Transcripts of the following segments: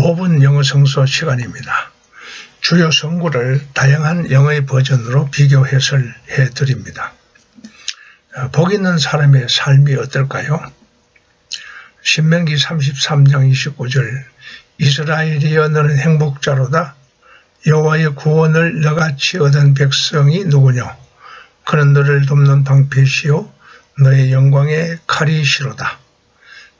5분 영어 성소 시간입니다. 주요 성구를 다양한 영어의 버전으로 비교 해설해 드립니다. 어, 복 있는 사람의 삶이 어떨까요? 신명기 33장 29절 이스라엘이여 너는 행복자로다 여호와의 구원을 너같이 얻은 백성이 누구뇨 그는 너를 돕는 방패시요 너의 영광의 칼이시로다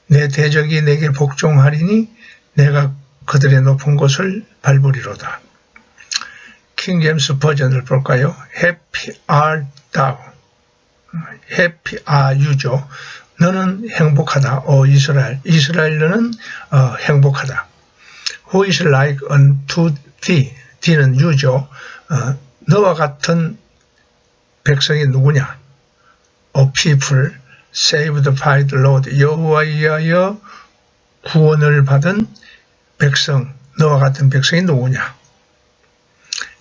내 대적이 내게 복종하리니 내가 그들의 높은 곳을 밟으리로다. 킹제임스 버전을 볼까요? Happy art thou. Happy are you죠. 너는 행복하다. 오 이스라엘. 이스라엘 너는 어, 행복하다. Who is like unto thee? th는 you죠. 어, 너와 같은 백성이 누구냐? A people saved by the Lord. 여호와에 의하여 구원을 받은 백성, 너와 같은 백성이 누구냐?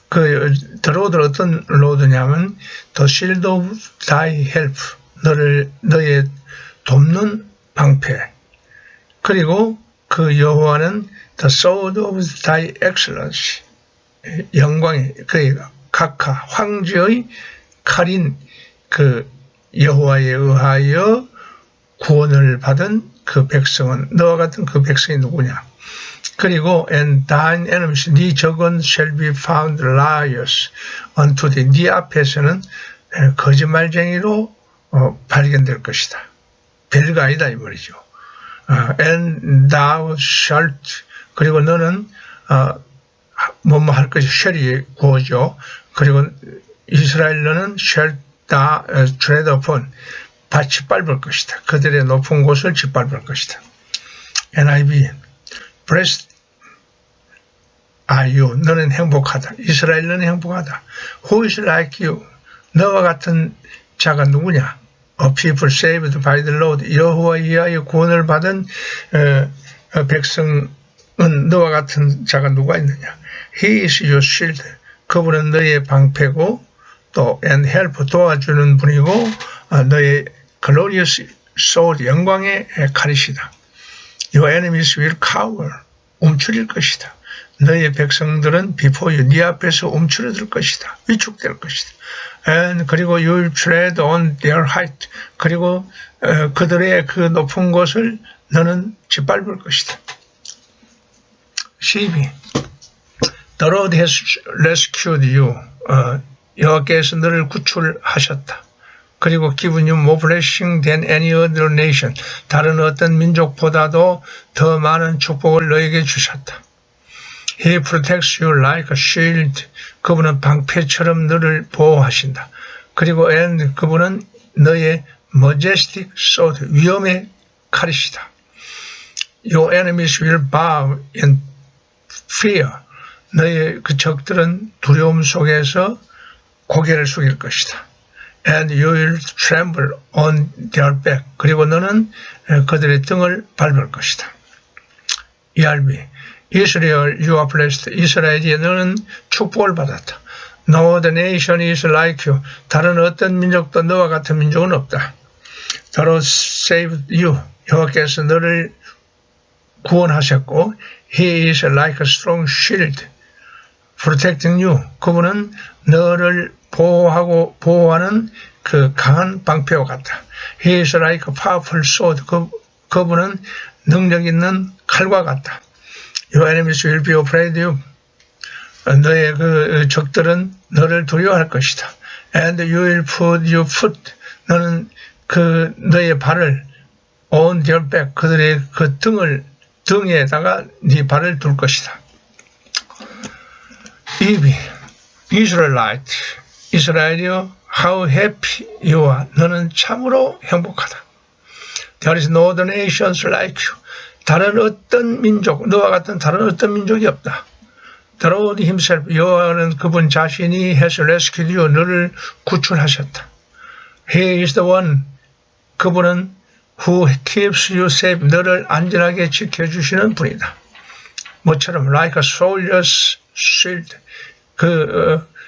그 들어오들 어떤 로드냐면 The shield 너를 너의 돕는 방패. 그리고 그 여호와는 The sword of thy 영광의 그 각하 황제의 칼인 그 여호와에 의하여 구원을 받은 그 백성은 너와 같은 그 백성이 누구냐? 그리고 and thine enemies 네 적은 shall be found liars unto thee 네 앞에서는 거짓말쟁이로 어, 발견될 것이다. 별거 아니다 이 말이죠. 어, and thou shalt 그리고 너는 어, 뭐뭐 할 것이 shall이 구호죠. 그리고 이스라엘 너는 shall 다 tread upon 다 짓밟을 것이다. 그들의 높은 곳을 짓밟을 것이다. NIV Blessed are you. 너는 행복하다. 이스라엘 너는 행복하다. Who is like you? 너와 같은 자가 누구냐? A people saved by the Lord. 여호와에 의하여 구원을 받은 어, 어, 백성은 너와 같은 자가 누가 있느냐? He is your shield. 그분은 너의 방패고 또 and help 도와주는 분이고 어, 너의 glorious sword 영광의 칼이시다. Your enemies will cower 움츠릴 것이다. 너의 백성들은 before you 네 앞에서 움츠러들 것이다. 위축될 것이다. And 그리고 you will tread on their height 그리고 어, 그들의 그 높은 곳을 너는 짓밟을 것이다. 12. The Lord has rescued you. 어, 여호와께서 너를 구출하셨다. 그리고 given you more blessing than any other nation. 다른 어떤 민족보다도 더 많은 축복을 너에게 주셨다. He protects you like a shield. 그분은 방패처럼 너를 보호하신다. 그리고 and 그분은 너의 majestic sword, 위엄의 칼이시다. Your enemies will bow in fear. 너의 그 적들은 두려움 속에서 고개를 숙일 것이다. And you will tremble on their back. 그리고 너는 그들의 등을 밟을 것이다. ERB 이스라엘 you are blessed. 이스라엘이 너는 축복을 받았다. No other nation is like you. 다른 어떤 민족도 너와 같은 민족은 없다. Lord saved you. 여호와께서 너를 구원하셨고 He is like a strong shield protecting you. 그분은 너를 보호하고 보호하는 그 강한 방패와 같다. He is like a powerful sword. 그, 그분은 능력 있는 칼과 같다. Your enemies will be afraid of you. 너의 그 적들은 너를 두려워할 것이다. And you will put your foot. 너는 그 너의 발을 on their back. 그들의 그 등을 등에다가 네 발을 둘 것이다. 2비 Israelite 이스라엘이여 how happy you are 너는 참으로 행복하다. There is no other nations like you. 다른 어떤 민족, 너와 같은 다른 어떤 민족이 없다. The Lord himself, 여호와는 그분 자신이 has rescued you, 너를 구출하셨다. He is the one, 그분은 who keeps you safe, 너를 안전하게 지켜주시는 분이다. 뭐처럼 like a soldier's shield, 그 어,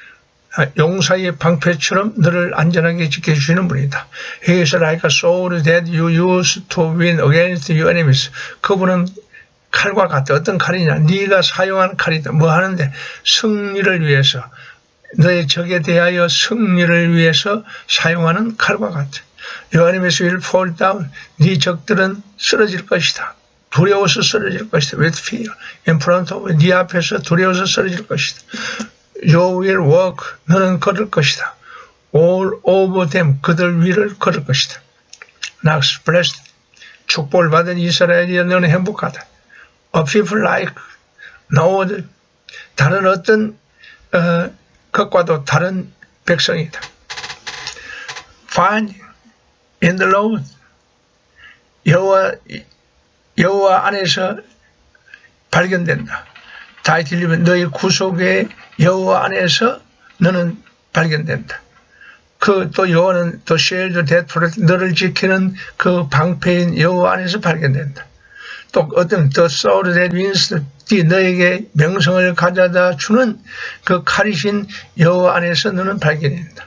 용사의 방패처럼 너를 안전하게 지켜주시는 분이다. He is like a sword that you use to win against your enemies. 그분은 칼과 같다. 어떤 칼이냐? 네가 사용한 칼이다. 뭐 하는데 승리를 위해서 너의 적에 대하여 승리를 위해서 사용하는 칼과 같아. Enemies will fall down. 네 적들은 쓰러질 것이다. 두려워서 쓰러질 것이다. With fear. In front of. 네 앞에서 두려워서 쓰러질 것이다. You will walk. 너는 걸을 것이다. All over them. 그들 위를 걸을 것이다. Next, blessed. 축복을 받은 이스라엘이여 너는 행복하다. A people like no other. 다른 어떤 어, 것과도 다른 백성이다. Find in the Lord. 여호와 여호와 안에서 발견된다. 다이 들리면 너의 구속의 여호와 안에서 너는 발견된다. 그 또 여호와는 또 쉐일드 데프로 너를 지키는 그 방패인 여호와 안에서 발견된다. 또 어떤 더 소울 that wins the 너에게 명성을 가져다 주는 그 칼이신 여호와 안에서 너는 발견된다.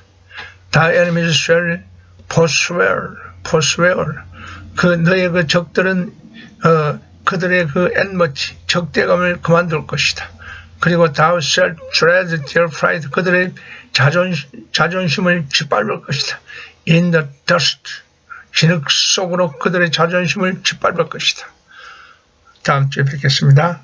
다 enemies shall. 그 너의 그 적들은 어, 그들의 그 엔머치 적대감을 그만둘 것이다. 그리고 thou shalt tread their pride 그들의 자존, 자존심을 짓밟을 것이다. In the dust 진흙 속으로 그들의 자존심을 짓밟을 것이다. 다음 주에 뵙겠습니다.